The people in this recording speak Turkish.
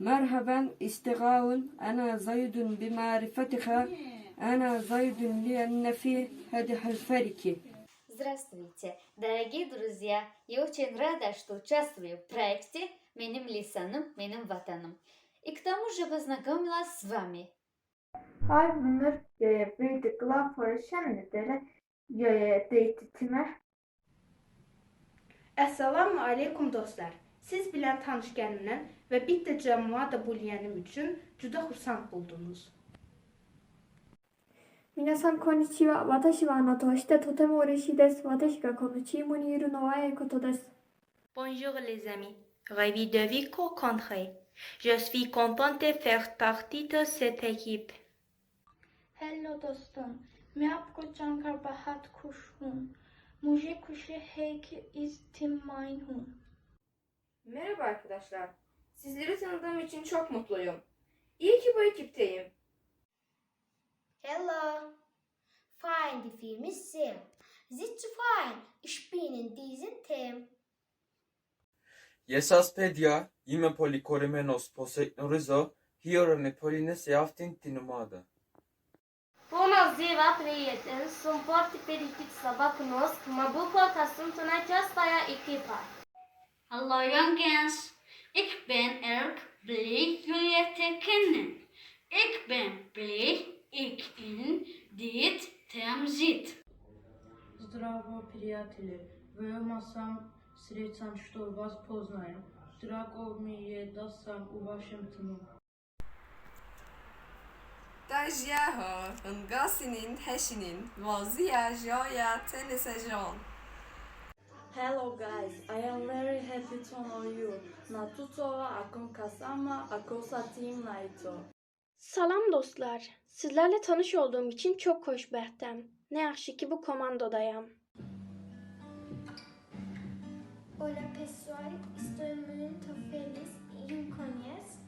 Merheben istigaun ana zaydun bi marifetiha ana zaydun li ennefi hedihel feriki. Здравствуйте, дорогие друзья! Я очень рада, что участвую в проекте «Меним Лисаном, Меним Ватаном». И к тому же познакомилась с вами. Hi, bunlar göğe büyüdükler foruşanlıları göğe değititime. Esselamu aleyküm dostlar. Siz bilən tanış gəlimdən və bir də cəmua da bulyanım üçün cüda xursand buldunuz. Minasan konnichiwa. Watashi wa ano to shite totemo ureshii desu. Watashi ga kono chiimu ni iru no wa koto desu. Bonjour les amis. Ravi de vous rencontrer. Je suis contente de faire partie de cette équipe. Hello dostum. मैं आपको जानकर बहुत खुश हूँ मुझे खुशी है कि इस team Merhaba arkadaşlar. Sizleri tanıdığım için çok mutluyum. İyi ki bu ekipteyim. Hello. Fine, die Film ist Sim. Sitzt fein. Ich bin in diesem Team. Yesaspedia, ime polikorimenos poseknorizo, hiorone polines eaftin tinumada. Bună ziua, prieteni! Sunt foarte fericit să vă cunosc. Mă bucur că sunt în această echipă. Hallo jongens, ik ben erg blij jullie te kennen. Ik ben blij ik in dit team zit. Zdravo, prijatelji. Veoma sam srećan što vas poznajem. Drago mi je da sam u vašem timu. Da zjaho, un gosinin, hešinin, vozija, žoja, tene sezon. Hello guys, I am very happy to know you. Natuto wa akon kasama akosa team Naito. Salam dostlar. Sizlerle tanış olduğum için çok xoşbəxtəm. Nə yaxşı ki bu komandodayam. Hola pessoal, estou muito feliz em conhecer.